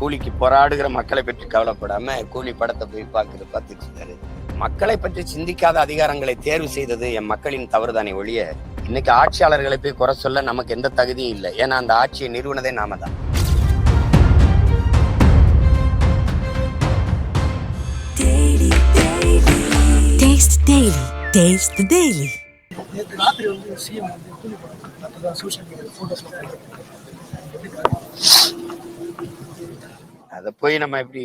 கூலிக்கு போராடுகிற மக்களை பற்றி கவலைப்படாம கூலி படத்தை போய் பார்க்கறது பார்த்துட்டு இருக்காரு மக்களை பற்றி சிந்திக்காத அதிகாரங்களை தேர்வு செய்தது என் மக்களின் தவறுதானே ஒழிய இன்னைக்கு ஆட்சியாளர்களை போய் குறை சொல்ல நமக்கு எந்த தகுதியும் இல்லை ஏன்னா அந்த ஆட்சியை நிறுவனதே நாம தான் Taste the Daily. Taste the Daily. நேற்று ராத்திரி வந்து சிஎம் வந்து கூலி படம் பார்த்ததா சோஷியல் மீடியா ஃபோட்டோஸ்லாம் அதை போய் நம்ம எப்படி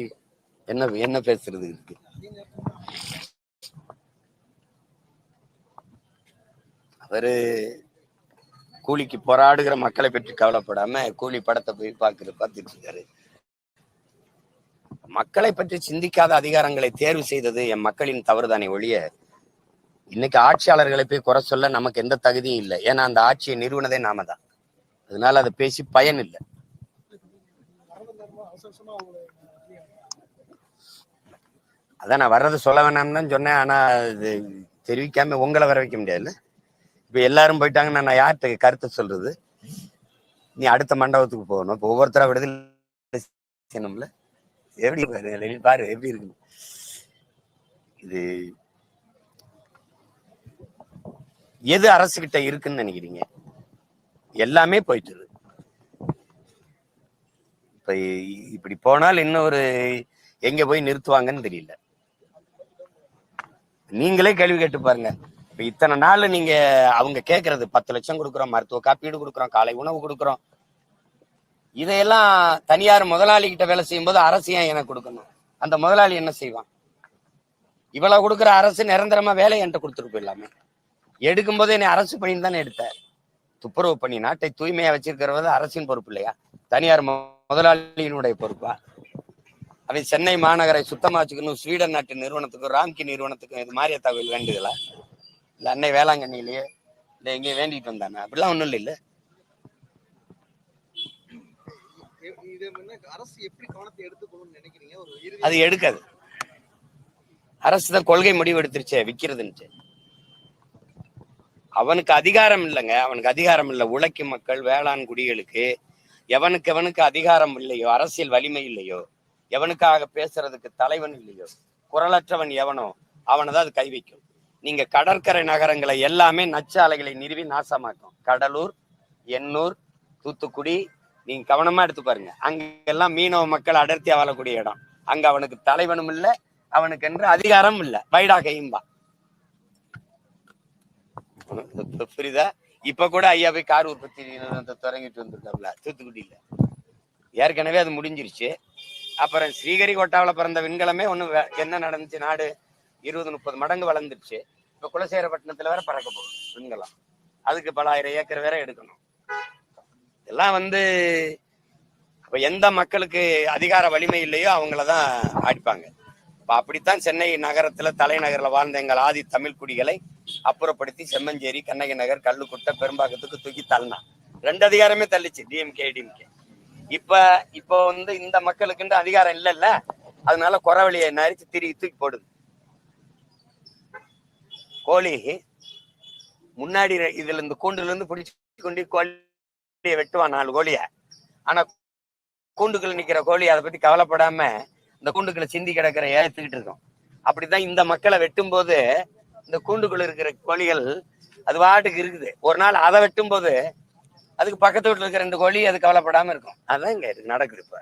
என்ன என்ன பேசுறது இருக்கு அவரு கூலிக்கு போராடுகிற மக்களை பற்றி கவலைப்படாம கூலி படத்தை போய் பார்க்கறது பார்த்துட்டு இருக்காரு. மக்களை பற்றி சிந்திக்காத அதிகாரங்களை தேர்வு செய்தது என் மக்களின் தவறுதானே ஒழிய இன்னைக்கு ஆட்சியாளர்களை போய் குறை சொல்ல நமக்கு எந்த தகுதியும் இல்லை. ஏன்னா அந்த ஆட்சியை நிறுவனதே நாம தான். அதனால அதை பேசி பயன் இல்லை. அதான் நான் வர்றது சொல்ல வேணாம்னு தான் சொன்னேன் ஆனா இது தெரிவிக்காம உங்களை வர வைக்க முடியாதுல்ல? இப்ப எல்லாரும் போயிட்டாங்கன்னா நான் யார்கிட்ட கருத்து சொல்றது? நீ அடுத்த மண்டபத்துக்கு போகணும். இப்போ ஒவ்வொருத்தரா விடுதலை செய்யணும்ல? எப்படி பாரு பாரு எப்படி இருக்கு இது எது அரசு கிட்ட இருக்குன்னு நினைக்கிறீங்க? எல்லாமே போயிட்டு இப்ப இப்படி போனால் இன்னொரு எங்க போய் நிறுத்துவாங்கன்னு தெரியல. நீங்களே கேள்வி கேட்டு பாருங்க. இப்ப இத்தனை நாள் நீங்க அவங்க கேக்குறது பத்து லட்சம் கொடுக்குறோம் மருத்துவ காப்பீடு கொடுக்குறோம் காலை உணவு கொடுக்குறோம். இதையெல்லாம் தனியார் முதலாளி கிட்ட வேலை செய்யும்போது அரசு ஏன் எனக்கு கொடுக்கணும்? அந்த முதலாளி என்ன செய்வான்? இவ்வளவு கொடுக்குற அரசு நிரந்தரமா வேலை என்கிட்ட கொடுத்துட்டு போயிடலாமே. எடுக்கும்போது என்னை அரசு பணின்னு தானே எடுத்த. துப்புரவு பணி நாட்டை தூய்மையா வச்சிருக்கிறது அரசின் பொறுப்பு இல்லையா? தனியார் முதலாளியினுடைய பொறுப்பா? அவன் சென்னை மாநகரை சுத்தமா வச்சுக்கணும் ஸ்வீடன் நாட்டு நிறுவனத்துக்கும் ராம்கி நிறுவனத்துக்கும் இது மாதிரியா தகவல் வேண்டுதலா? இல்ல அன்னை வேளாங்கண்ணிலேயே இல்ல எங்கேயும் வேண்டிட்டு வந்தானே? அப்படிலாம் ஒண்ணும் இல்லை இல்ல அது எடுக்காது. அரசு தான் கொள்கை முடிவு எடுத்துருச்சே விக்கிறதுன்ட்டு. அவனுக்கு அதிகாரம் இல்லைங்க. அவனுக்கு அதிகாரம் இல்லை. உழைக்கும் மக்கள் வேளாண் குடிகளுக்கு எவனுக்கு எவனுக்கு அதிகாரம் இல்லையோ அரசியல் வலிமை இல்லையோ எவனுக்காக பேசுறதுக்கு தலைவன் இல்லையோ குரலற்றவன் எவனோ அவனை தான் அது கை வைக்கும். நீங்க கடற்கரை நகரங்களை எல்லாமே நச்சாலைகளை நிறுவி நாசமாக்கும். கடலூர் எண்ணூர் தூத்துக்குடி நீங்க கவனமா எடுத்து பாருங்க. அங்கெல்லாம் மீனவ மக்கள் அடர்த்தி வாழக்கூடிய இடம். அங்க அவனுக்கு தலைவனும் இல்ல அவனுக்கு என்று அதிகாரம் இல்ல. வைடா கையும்பா புரியுதா? இப்ப கூட ஐயா போய் கார் உற்பத்தி நிறுவனத்தை தொடங்கிட்டு வந்திருக்காப்ல தூத்துக்குடியில. ஏற்கனவே அது முடிஞ்சிருச்சு. அப்புறம் ஸ்ரீகரிகோட்டாவில் பிறந்த விண்கலமே ஒன்று வே- என்ன நடந்துச்சு? நாடு இருபது முப்பது மடங்கு வளர்ந்துருச்சு. இப்போ குலசேரப்பட்டினத்தில் வேற பறக்க போகுது விண்கலம். அதுக்கு பல ஆயிரம் ஏக்கர் வேற எடுக்கணும். எல்லாம் வந்து இப்போ எந்த மக்களுக்கு அதிகார வலிமை இல்லையோ அவங்களதான் அடிப்பாங்க. இப்போ அப்படித்தான் சென்னை நகரத்தில் தலைநகரில் வாழ்ந்த எங்கள் ஆதி தமிழ் குடிகளை அப்புறப்படுத்தி செம்மஞ்சேரி கண்ணகி நகர் கல்லுக்குட்டை பெரும்பாக்கத்துக்கு தூக்கி தள்ளினான் ரெண்டு அதிகாரமே தள்ளிச்சு டிஎம்கே டிஎம்கே இப்ப இப்ப வந்து இந்த மக்களுக்குன்ற அதிகாரம் இல்லைல்ல? அதனால குறவழியை நரிச்சு திருப்பி தூக்கி போடுது. கோழி முன்னாடி இதுல இந்த கூண்டுல இருந்து பிடிச்சு கொண்டு கோழியை வெட்டுவான் நாலு கோழிய. ஆனா கூண்டுக்குள்ள நிக்கிற கோழி அதை பத்தி கவலைப்படாம இந்த கூண்டுக்குள்ள சிந்தி கிடக்கிற ஏத்துக்கிட்டு இருக்கும்? அப்படிதான் இந்த மக்களை வெட்டும் போது இந்த கூண்டுக்குள்ள இருக்கிற கோழிகள் அது பாட்டுக்கு இருக்குது. ஒரு நாள் அதை வெட்டும்போது அதுக்கு பக்கத்து வீட்டுல இருக்கிற ரெண்டு கோழி அது கவலைப்படாம இருக்கும். அதான் இங்க இருக்கு, நடக்குது இப்ப.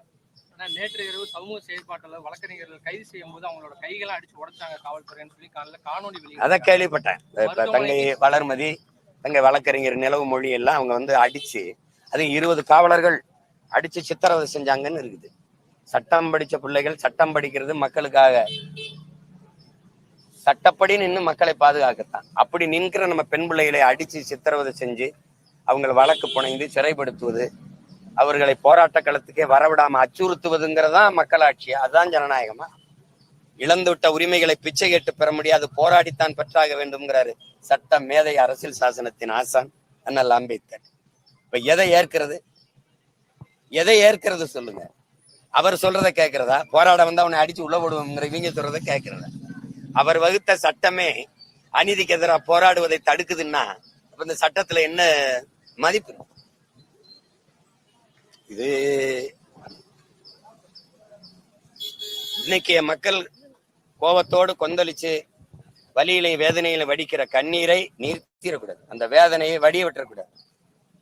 நேற்று இரவு சமூக செயற்பாட்டாளர் வழக்கறிஞர்கள் கைது செய்யும் போது அவங்களோட கைகளை அடிச்சு உடைச்சாங்க காவல்துறைன்னு சொல்லி காணொலி வெளியிட்டாங்க. கேள்விப்பட்டேன். இப்ப தங்கை வளர்மதி தங்கை வழக்கறிஞர் நிலவு மொழி எல்லாம் அவங்க வந்து அடிச்சு அது இருபது காவலர்கள் அடிச்சு சித்திரவதை செஞ்சாங்கன்னு இருக்குது. சட்டம் படிச்ச பிள்ளைகள் சட்டம் படிக்கிறது மக்களுக்காக சட்டப்படி நின்று மக்களை பாதுகாக்கத்தான். அப்படி நின்கிற நம்ம பெண் பிள்ளைகளை அடிச்சு சித்திரவதை செஞ்சு அவங்களை வழக்கு புனைந்து சிறைப்படுத்துவது அவர்களை போராட்ட களத்துக்கே வரவிடாம அச்சுறுத்துவதுங்கிறதா மக்களாட்சியா அதுதான் ஜனநாயகமா? இழந்துவிட்ட உரிமைகளை பிச்சை கேட்டு பெற முடியாது போராடித்தான் பெற்றாக வேண்டும்ங்கிறாரு சட்ட மேதை அரசியல் சாசனத்தின் ஆசான் அண்ணல் அம்பேத்கர். இப்ப எதை ஏற்கிறது? எதை ஏற்கிறது சொல்லுங்க. அவர் சொல்றதை கேட்கிறதா போராட வந்தா அவனை அடிச்சு உள்ள போடுவோம்ங்கிற இவங்க சொல்றதை கேட்கிறதா அவர் வகுத்த சட்டமே அநீதிக்கு எதிராக போராடுவதை தடுக்குதுன்னா அப்ப இந்த சட்டத்துல என்ன மதிப்பு? இது இன்னைக்கு மக்கள் கோபத்தோடு கொந்தளிச்சு வலியிலையும் வேதனையில வடிக்கிற கண்ணீரை நிறுத்திடக்கூடாது அந்த வேதனையை வடிய விட்டுறக்கூடாது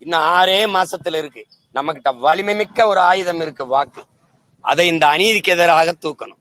இன்னும் ஆறே மாசத்துல இருக்கு. நம்மகிட்ட வலிமை மிக்க ஒரு ஆயுதம் இருக்கு வாக்கு. அதை இந்த அநீதிக்கு எதிராக தூக்கணும்.